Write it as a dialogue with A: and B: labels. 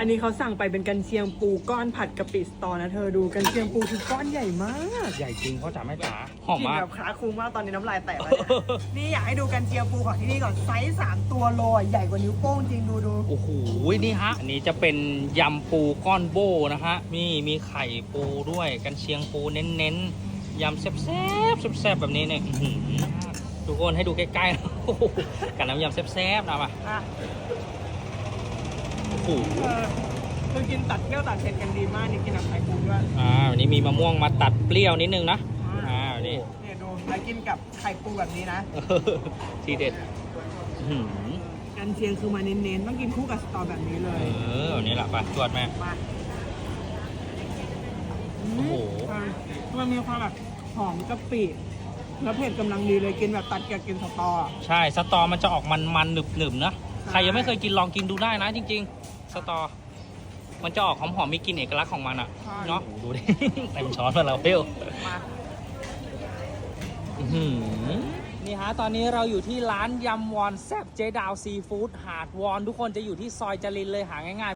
A: อันนี้เขาสั่งไปเป็นกันเชียงปูก้อนผัดกะปิสตอนะเธอดูกันเชียงปูคือก้อนใหญ่มาก
B: ใหญ่จริงเขาจ๋าแม่จ๋าหอม
A: กิน
B: มาก
A: แบบคลาคลุ้งมากตอนนี้น้ำลายแตกแล้วเนี่ยนี่อยากให้ดูกันเชียงปูของที่นี่ก่อนไซส์สามตัวโลอะใหญ่กว่านิ้วโป้งจริงดูดู
B: โอ้โห นี่ฮะ อันนี้จะเป็นยำปูก้อนโบนะฮะ มีมีไข่ปูด้วย กันเชียงปูเน้นๆ ยำแซ่บๆแซ่บๆแบบนี้เนี่ยอื้อหือทุกคนให้ดูใกล้ๆนะโอ้โหกับน้ำยำแซ่บๆนะมา
A: อะ
B: โอ้โห
A: เออคือกินตัดเปรี้ยวตัดเผ็ดกันดีมากนี่กินกับไข่ปูด้วย
B: อ่าวันนี้มีมะม่วงมาตัดเปรี้ยวนิดนึงนะอ่านี่
A: เนี่ยดูแล้วกินกับไข่ปูแบบนี้นะ
B: ทีเด็ดอื้อหือ
A: กันเชียงคือมาเน้นๆต้องกินคู่กับสตอแบบนี้เล
B: เอยอวันนี้แหละไปตรวจแม่
A: มา
B: โอ้โห
A: ใช่มันมีความแบบหอมกะปิแล้วเผ็ดกำลังดีเลยกินแบบตัดกับกินสตออะ
B: ใช่สตอมันจะออกมันๆหนึบๆนะใครยังไม่เคยกินลองกินดูได้นะจริงๆ สตอ มันจะออกหอมๆมีกลิ่นเอกลักษณ์ของมันอะ
A: ใช่
B: เนาะดูดิ เต็มช้อนมาแล้วเปรี้ยว
A: มา
B: อื้อหือนี่ฮะตอนนี้เราอยู่ที่ร้านยำวอนแซบเจดาวซีฟู้ดหาดวอนทุกคนจะอยู่ที่ซอยจรินเลยหาง่ายๆ